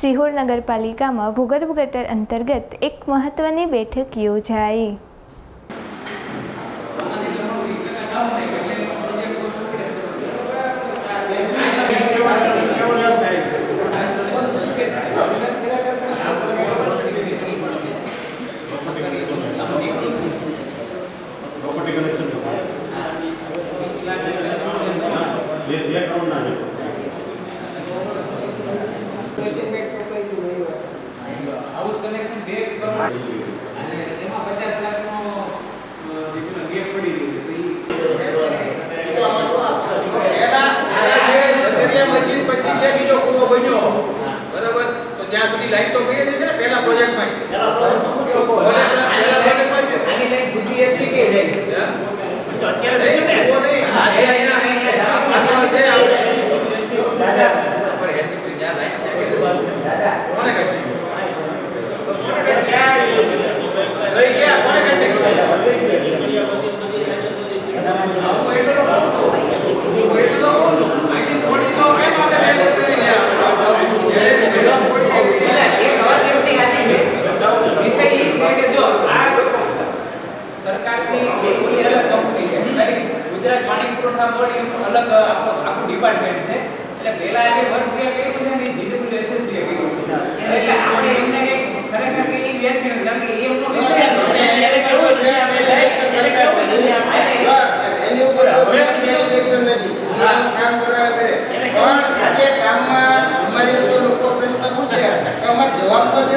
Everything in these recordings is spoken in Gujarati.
સિહોર નગરપાલિકામાં ભૂગર્ભ ગટર અંતર્ગત એક મહત્વની બેઠક યોજાઈ. Amen. 왕과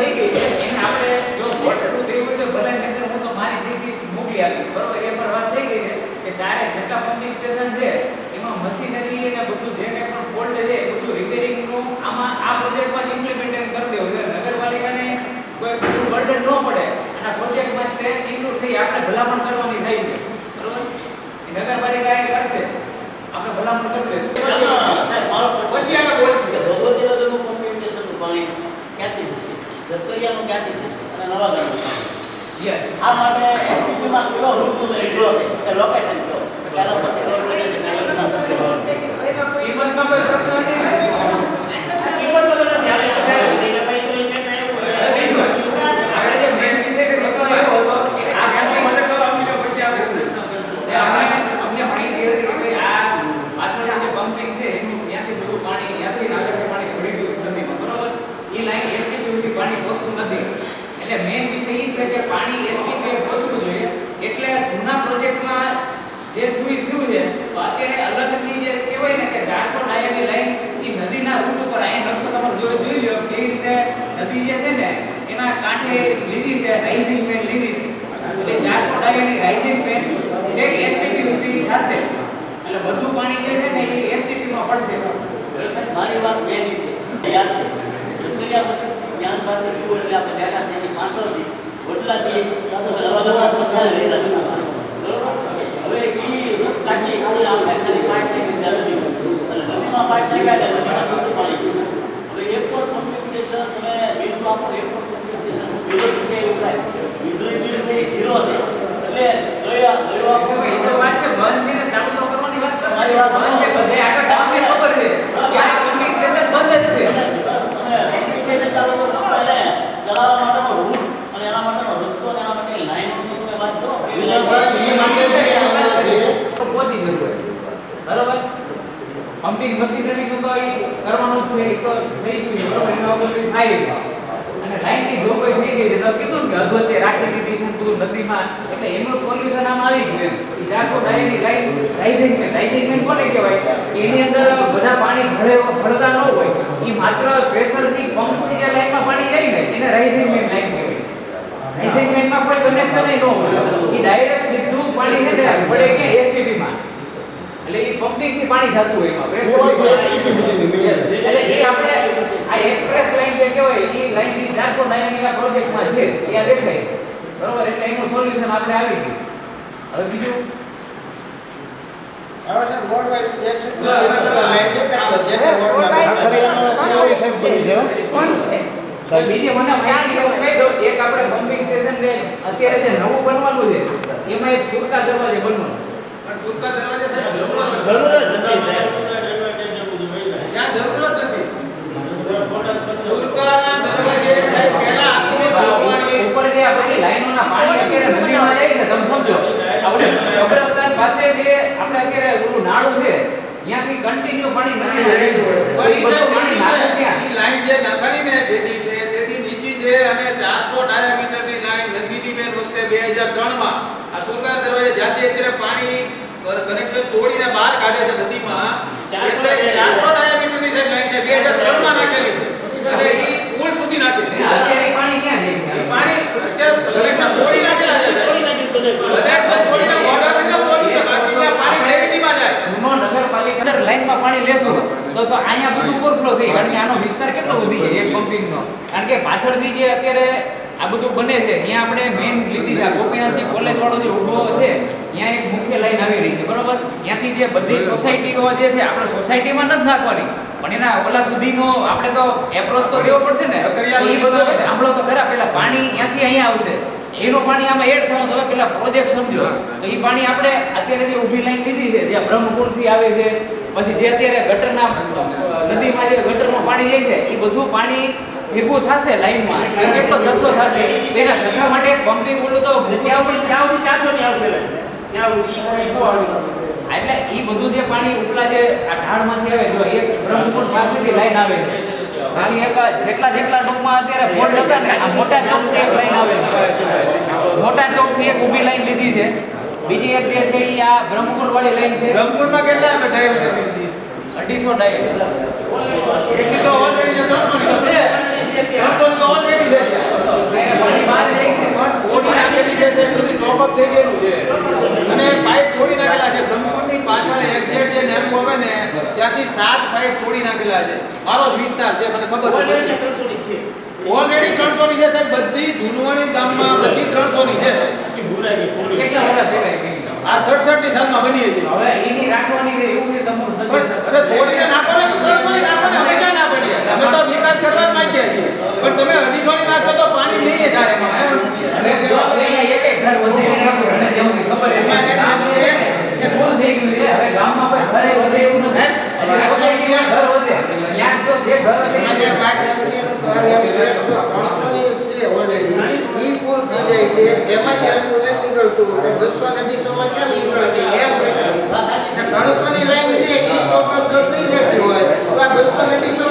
થઈ ગઈ છે એને આપણે જો વોટ ઉતરી હોય તો ભલે અંદર હું તો મારી સ્થિતિ મોકલી આપીશ. બરોબર એ પણ વાત થઈ ગઈ છે કે ચારે જેટલા પમ્પિંગ સ્ટેશન છે એમાં મશીનરી અને બધું જે કંઈ પણ ફોલ્ટ છે એ બધું રિપેરિંગનું આમાં આ પ્રોજેક્ટમાં જ ઇમ્પ્લિમેન્ટ કરી દેવું છે. નગરપાલિકાને કોઈ બધું બર્ડન ન પડે. અને આ પ્રોજેક્ટમાં તે ઇન્ક્લુડ થઈ આપણે ભલામણ કરવાની થઈ છે. બરોબર? નગરપાલિકા એ કરશે. આપણે ભલામણ કરી દઈશું. પછી આપણે જતરિયાનો ક્યાંથી છે? અને નવાગામનો છે આ માટે એસટીપીમાં કેવો રૂટ ઉમેરેલો છે કે લોકેશન નદી જે છે ને, એના કાંઠે લીધી છે રાઇઝિંગ વેન લીધી છે. એટલે ચારસો ડાયરની રાઇઝિંગ વેન જે એસટીપી સુધી થશે. એટલે બધું પાણી જે છે ને, એ એસટીપીમાં પડશે. મારી વાત બેની છે. યાદ છે? છત્રીજા વર્ષ જ્ઞાન ભારતી સ્કૂલ એટલે આપણે બેઠા છે એની પાછળથી વડલાથી લવાગવા સ્વચ્છાલય લીધા જૂના બરોબર? હવે એ રૂટ કાઢી આપણે આમ ફેક્ટરી પાઇપ લીધી નદીમાં પાઇપ લગાડ્યા નદીમાં સર તમે બિલનું આપણું બંધ જ છે. કોમ્પ્લિકેશન ચલાવવા માટેનો રૂટ અને એના માટેનો રસ્તો અને એના માટે લાઈન છે તમે વાત કરો. કે પહોંચી જશે. બરાબર? પમ્પિંગ મશીનનું તો એ કરવાનું જ છે એક તો થઈ ગયું બરોબર? એના ઉપર કંઈ થાય જ અને લાઈનની કોઈ થઈ ગઈ છે તો કીધું કે અધવચ્ચે રાખી દીધી છે બધું નદીમાં. એટલે એનું સોલ્યુશન આમ આવી ગયું એ ચારસો ડાયની line rising main rising main કોને કહેવાય? એની અંદર બધા પાણી ભળે, ભળતા ન હોય. એ માત્ર પ્રેશરથી પંપથી જે લાઈનમાં પાણી જાય ને, એને રાઇઝિંગ મેન લાઈન કહેવાય. રાઇઝિંગ મેનમાં કોઈ કનેક્શન ન હોય. એ ડાયરેક્ટ સીધું પાણી છે ને પડે કે એસટીપી માં. એટલે એ પમ્પિંગથી પાણી થતું હોય એમાં પ્રેશર એટલે એ આપણે આ એક્સપ્રેસ લાઈન જે કહેવાય એ લાઈનથી 400 ડાયાની આ પ્રોજેક્ટમાં છે એ આ દેખાય. બરોબર? એટલે એનું સોલ્યુશન આપણે આવી ગયું. હવે બીજું? હવે સર બોર્ડ વાઇઝ જે છે લાઈન જે કરતો એનો કેવો સાહેબ કરી છે. બીજી મને માહિતી હું કહી દઉં એક આપણે પમ્પિંગ સ્ટેશન ને અત્યારે જે નવું બનવાનું છે એમાં એક સુરતા દરવાજે બનવાનું પણ સુરકા દરવાજા જરૂર જ નથી. જ સાહેબ. ત્યાં જરૂર જ નથી. સુરકાના દરવાજે સાહેબ પહેલા આખું જોવાની ઉપર જે આ બધી લાઈનોના પાણી અત્યારે નદીમાં જાય છે તમે સમજો. આપણે કબ્રસ્તાન પાસે જે આપણે અત્યારે ઓલું નાળું છે ત્યાંથી કન્ટિન્યુ પાણી નદીમાં જાય છે. તો પાણી લાઈન જે નખાણી ને જેથી છે તેથી નીચી છે અને 400 ડાયામીટરની લાઈન નંદીની બેન વખતે 2003 માં આ સુરકા દરવાજે જ્યાંથી અત્યારે પાણી કનેક્શન તોડીને બહાર કાઢે છે નદીમાં 400 એટલે 400 ડાયામીટરની છે લાઈન છે. 2003 માં નાખેલી છે. અને ઈ પુલ સુધી નાખેલી અત્યારે પાણી ક્યાં જાય? ઈ પાણી અત્યારે કનેક્શન તોડી નાખેલા છે. થોડી નાખી connection. કનેક્શન તોડીને border થઈને તોડી છે. બાકી ત્યાં પાણી ગ્રેવિટીમાં જાય. જૂનો નગરપાલિકા અંદર લાઈનમાં પાણી લેશું તો તો અહીંયા બધું ઓવરફ્લો થઈ કારણ કે આનો વિસ્તાર કેટલો વધી જાય એક પમ્પિંગનો કારણ કે પાછળથી જે અત્યારે આ બધું બને છે. અહીંયા આપણે મેઇન લીધી છે. ગોપીનાથજી કોલેજ વાળો જે ઊભો છે ત્યાં એક મુખ્ય લાઈન આવી રહી છે. બરોબર? ત્યાંથી જે બધી સોસાયટીઓ જે છે આપણે સોસાયટીમાં નથી નાખવાની. પણ એના ઓલા સુધીનો આપણે તો એપ્રોચ તો દેવો પડશે ને. એ બધું સાંભળો તો ખરા. પેલા પાણી ત્યાંથી અહીંયા આવશે. એનું પાણી આમાં એડ થવાનું. તમે પેલા પ્રોજેક્ટ સમજો. તો એ પાણી આપણે અત્યારે જે ઊભી લાઈન લીધી છે જે બ્રહ્મકુંડથી આવે છે પછી જે અત્યારે ગટરના નદીમાં જે ગટરનું પાણી જાય છે એ બધું પાણી ભેગું થશે લાઈનમાં. કેટલો જથ્થો થશે. તેના જથ્થા માટે પમ્પિંગ ઓલું તો. એટલે એ બધું જે પાણી ઉપલા જે આ ઢાળમાંથી આવે જો એક બ્રહ્મકુંડ પાસેથી લાઈન આવે. બાકી એક જેટલા જેટલા ટૂંકમાં અત્યારે બોર્ડ હતા ને આ મોટા ચોકથી એક લાઈન આવે. મોટા ચોકથી એક ઊભી લાઈન લીધી છે. બીજી એક જે છે એ આ બ્રહ્મકુંડ વાળી લાઈન છે. બ્રહ્મપુરમાં કેટલા અમે સાહેબ? અઢીસો ડાય એટલી તો ઓલરેડી છે 300 ની તો છે 300 ની તો ઓલરેડી છે ત્યાં. પાણી બહાર જાય છે પણ થોડી નાખેલી છે સાહેબ, બધું ચોકઅપ થઈ ગયેલું છે. અને પાઇપ તોડી નાખેલા છે. બ્રહ્મકુંડની પાછળ એક્ઝેક્ટ જે નેમ આવે ને ત્યાંથી સાત પાઇપ તોડી નાખેલા છે. મારો વિસ્તાર છે મને ખબર છે. ત્રણસો ની છે. ઓલરેડી ત્રણસો ની છે સાહેબ. બધી ધૂનવાણી ગામમાં બધી ત્રણસો ની છે? આ સડસઠની સાલમાં બની છે હવે એની રાખવાની એવું છે તમારું સજેશન અરે તોડીને નાખો ને તો ત્રણસો નાખો ને અમે ક્યાં ના પડીએ અમે તો વિકાસ કરવા જ માંગીએ છીએ પણ તમે અઢીસો ની નાખશો તો પાણી નહીં જાય એમાં હવે જો અહીંયા એક એક ઘર વધે એમ નથી. મને જેમ કે ખબર એમાં ગામ કેટલું છે કે ફૂલ થઈ ગયું છે હવે ગામમાં કોઈ ઘરે વધે એવું નથી એટલે સોસાયટીમાં ઘર વધે ત્યાં જો જે ઘર હશે જે પાંચ એમ્પિયરનું છે તો 300 ની છે already. ઈ full થઈ જાય છે. એમાં જે આટલું નીકળતું. તો 200 ને 200 માં કેમ નીકળે છે? એમ પ્રશ્ન. 300 ની લાઈન છે, ઈ ચોકઅપ જો થઈ જતી હોય, તો આ 200 ને 200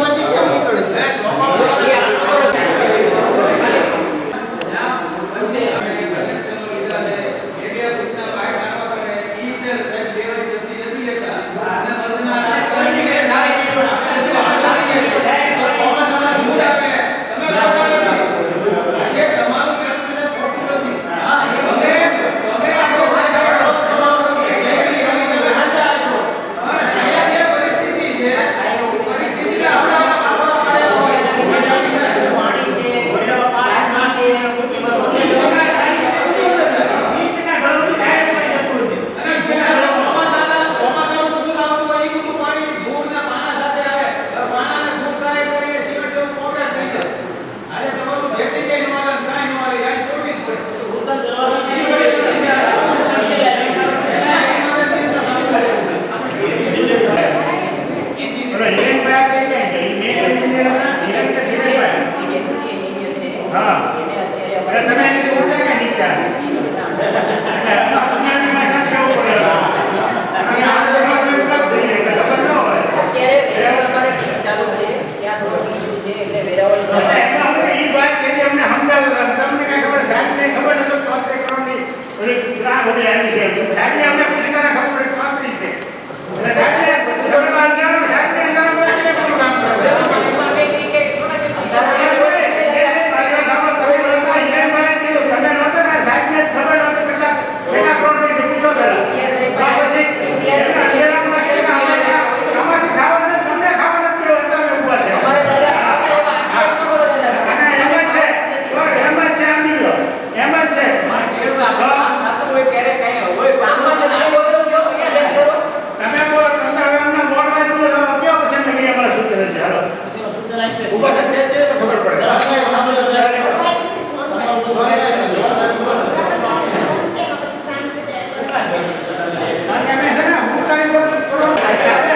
કારણ કે અમે છે ને?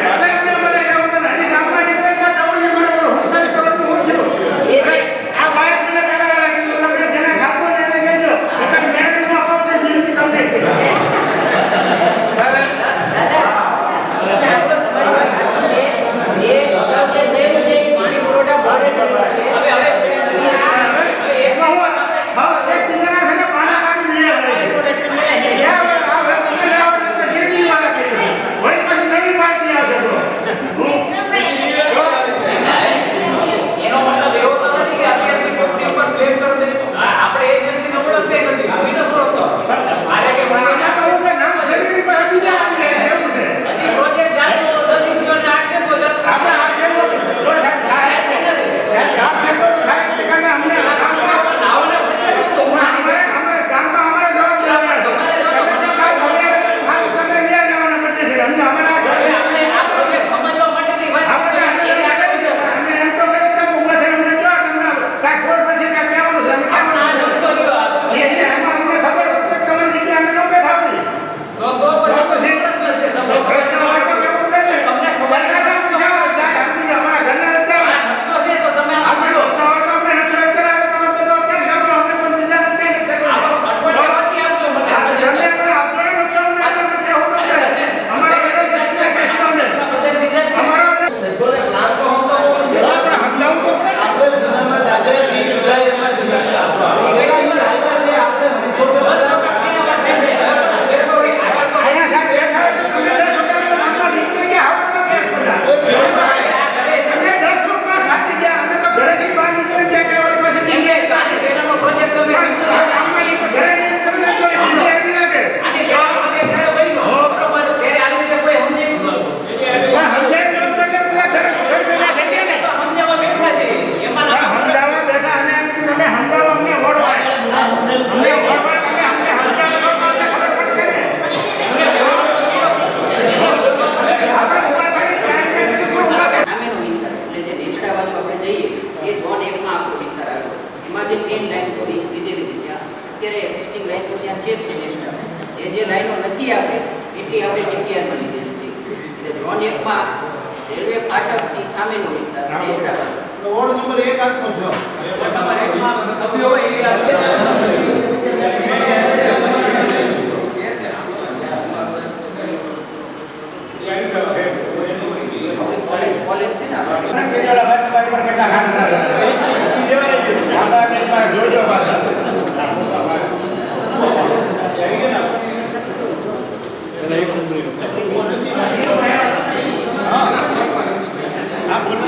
એટલી આપણે ડીપીઆરમાં લીધેલી છે. એટલે ઝોન એકમાં રેલવે ફાટકથી સામેનો વિસ્તાર નેસડા તો વોર્ડ નંબર 1 આખો જો વોર્ડ નંબર 1 માં સભ્યો હોય એવી આ કોલેજ છે ને આપણે કેટલા ખાતા જોજો પાછા. நான் போட்டு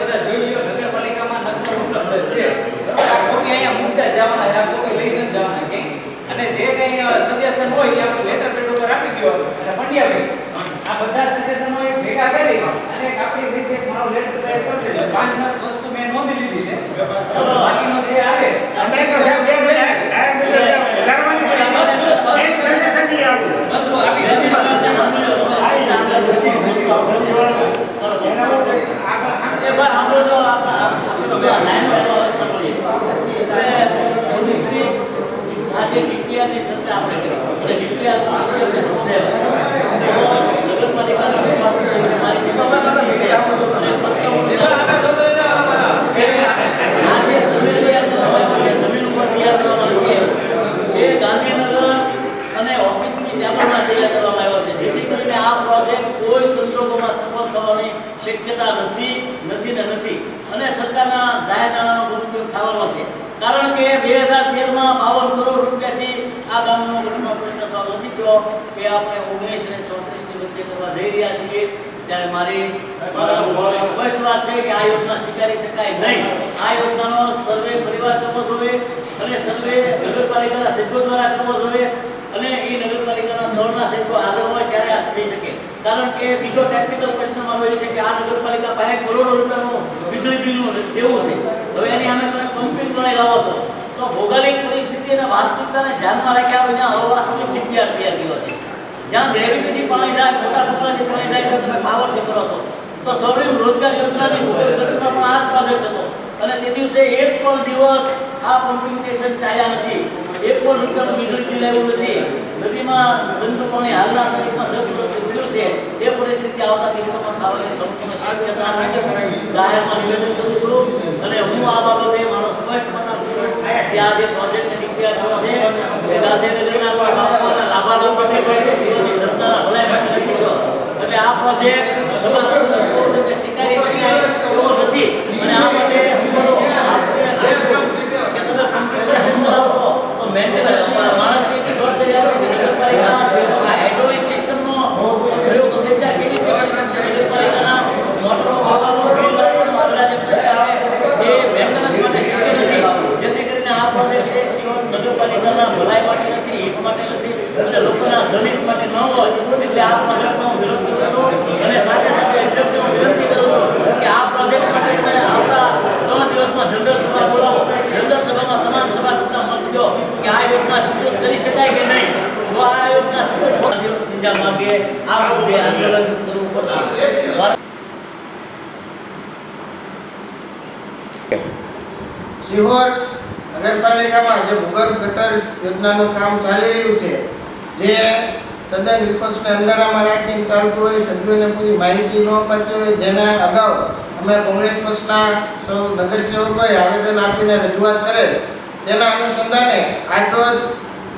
બધા જોઈ લો નગરપાલિકામાં નકશો ઉપલબ્ધ છે. કોઈ અહીંયા મુદ્દા જવાના યાર કોઈ લઈ નથી જવાના કે અને જે કંઈ સજેશન હોય એ આપણે લેટર પેડ ઉપર આપી દો અને પંડ્યા આ બધા સજેશનો એક ભેગા કરી અને આપણી રીતે એક મારો લેટર તૈયાર કરશે એટલે પાંચ સાત વસ્તુ મેં નોંધી લીધી છે. બાકીનો જે આવે ડાયરેક્ટર સાહેબ બે મિનિટ ડાયરેક્ટર સાહેબ ધર્મની એક સજેશન નહીં આપ્યું બધું આપી દીધી. આ જલ્દી જલ્દી એના આજે ડીપીઆરની ચર્ચા આપણે યોજના સ્વીકારી શકાય નહીં. આ યોજનાનો સર્વે પરિવાર કરવો જોઈએ અને સર્વે નગરપાલિકાના સભ્યો દ્વારા કરવો જોઈએ અને એ નગરપાલિકાના દળના સભ્યો હાજર હોય ત્યારે આ થઈ શકે. કારણ કે બીજો ટેકનિકલ પ્રશ્ન મારો એ છે કે આ નગરપાલિકા પાસે કરોડો રૂપિયાનું વીજળી બિલનું દેવું છે. હવે એની અમે તમે પંપિંગ લડાઈ લાવો છો. તો ભૌગોલિક પરિસ્થિતિ અને વાસ્તવિકતાને ધ્યાનમાં રાખ્યા વિના અવાસ્તવિક જગ્યા તૈયાર કર્યો છે. જ્યાં ગ્રેવિટીથી પાણી જાય, મોટા ડુંગરાથી પાણી જાય, ત્યાં તમે પાવરથી કરો છો. તો સૌરીમ રોજગાર યોજનાની ભૂગોળ પણ આ પ્રોજેક્ટ હતો. અને તે દિવસે એક પણ દિવસ આ સ્ટેશન ચાલ્યા નથી. એક પણ રૂપિયાનું વીજળી બિલ આવ્યું નથી. નદીમાં ગંદુ પાણી હાલના તારીખમાં દસ વર્ષથી પડ્યું છે. એ પરિસ્થિતિ આવતા દિવસોમાં થવાની સંપૂર્ણ શક્યતા જાહેરમાં નિવેદન કરું છું. અને હું આ બાબતે મારો સ્પષ્ટ મત આપું છું કે આ જે પ્રોજેક્ટ નીકળ્યા થયો છે એ ગાંધીનગરના બાપુઓના લાભાલાભ માટે છે જનતાના ભલાઈ માટે નથી એટલે આ પ્રોજેક્ટ સભાસદોને કહું છું કે સ્વીકારી શકાય એવો નથી અને આ માટે આપશ્રીને કહું છું કે તમે કોમ્પ્યુટેશન ચલાવશો તો મેન્ટેનન્સની માણસની એટલી જવાબદારી આવશે કે નગરપાલિકા આ હાઇડ્રોલિક સિસ્ટમનો પ્રયોગ ખેંચા કેવી રીતે કરી શકશે નગરપાલિકાના મોટરો વાપરવાનું બિલ લાવવાનું આગળ જે પ્રશ્ન છે એ મેન્ટેનન્સ માટે શક્ય નથી જેથી કરીને આ પ્રોજેક્ટ છે સિવાય નગરપાલિકાના ભલાઈ માટે નથી હિત માટે નથી અને લોકોના જનહિત માટે ન હોય એટલે આ પ્રોજેક્ટનો હું વિરોધ કરું છું અને સાથે સાથે એક્ઝેક્ટને હું વિનંતી કરું છું કે આ પ્રોજેક્ટ માટે તમે આવતા ત્રણ દિવસમાં જનરલ સભા બોલાવો જનરલ સભામાં તમામ સભાસદના મત લ્યો કે આ યોજના સ્વીકૃત કરી શકાય કે નહીં જો આ યોજના સ્વીકૃત ચિંતા માંગે આ મુદ્દે આંદોલન કરવું પડશે સિહોર નગરપાલિકામાં જે ભૂગર્ભ ગટર યોજનાનું કામ ચાલી રહ્યું છે જે તદ્દન વિપક્ષને અંધારામાં રાખીને ચાલતું હોય, સભ્યોને પૂરી માહિતી ન અપાતી હોય, જેના અગાઉ અમે કોંગ્રેસ પક્ષના સૌ નગરસેવકોએ આવેદન આપીને રજૂઆત કરેલ તેના અનુસંધાને આજરોજ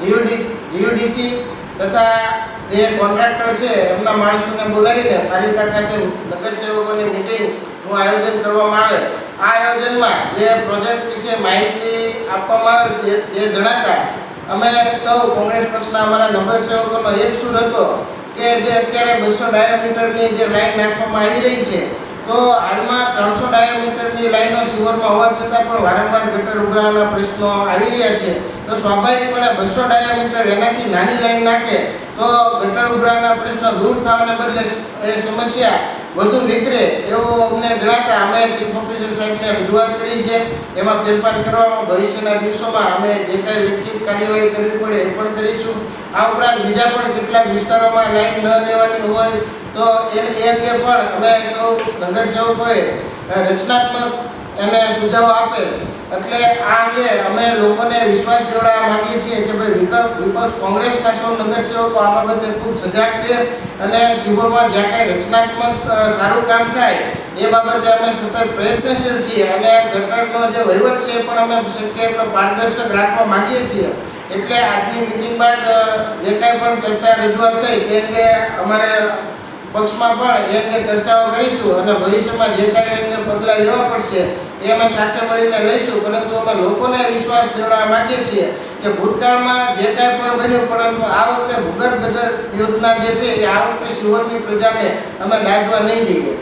જીયુડી, જીયુડીસી તથા જે કોન્ટ્રાક્ટર છે, એમના માણસોને બોલાવીને પાલિકા ખાતે નગરસેવકોની મિટિંગનું આયોજન કરવામાં આવે. આ આયોજનમાં જે પ્રોજેક્ટ વિશે માહિતી આપવામાં આવે તે જણાતા અમે સૌ કોંગ્રેસ પક્ષના અમારા નગરસેવકોનો એક સુર હતો કે જે અત્યારે બસો ડાયામીટરની જે લાઈન નાખવામાં આવી રહી છે તો હાલમાં ત્રણસો ડાયામીટરની લાઈનો સિવરમાં હોવા છતાં પણ વારંવાર ગટર ઉભરાવાના પ્રશ્નો આવી રહ્યા છે. તો સ્વાભાવિકપણે બસો ડાયામીટર એનાથી નાની લાઈન નાખે તો ગટર ઉભરાવાના પ્રશ્નો દૂર થવાને બદલે એ સમસ્યા વધુ વિકરે એવો અમને જણાતા અમે ચીફ ઓફિસર સાહેબને રજૂઆત કરી છે. એમાં ફેરફાર કરવામાં ભવિષ્યના દિવસોમાં અમે જે કાંઈ લેખિત કાર્યવાહી કરવી પડે એ પણ કરીશું. આ ઉપરાંત બીજા પણ કેટલાક વિસ્તારોમાં લાઈન ન લેવાની હોય તો એ એ અંગે પણ અમે સૌ, નગર સેવકોએ રચનાત્મક એને સુઝાવ આપેલ એટલે આ અંગે અમે લોકોને વિશ્વાસ જોડાવા માંગીએ છીએ કે ભાઈ વિકલ્પ, વિપક્ષ કોંગ્રેસના સૌ નગરસેવકો આ બાબતે ખૂબ સજાગ છે અને શિબિરમાં જ્યાં કાંઈ રચનાત્મક સારું કામ થાય, એ બાબતે અમે સતત પ્રયત્નશીલ છીએ અને ગટરનો જે વહીવટ છે એ પણ અમે શક્ય એટલો પારદર્શક રાખવા માંગીએ છીએ. એટલે આજની મિટિંગ બાદ જે કાંઈ પણ ચર્ચા, રજૂઆત થઈ, તે અંગે અમારે પક્ષમાં પણ એ અંગે ચર્ચાઓ કરીશું અને ભવિષ્યમાં જે કાંઈ અંગે પગલાં લેવા પડશે, એ અમે સાથે મળીને લઈશું. પરંતુ અમે લોકોને વિશ્વાસ દેવડાવવા માંગીએ છીએ કે ભૂતકાળમાં જે કાંઈ પણ બન્યું, પરંતુ આ વખતે ભૂગર્ભ ગટર યોજના જે છે, એ આ વખતે શિવરની પ્રજાને અમે દાજવા નહીં દઈએ.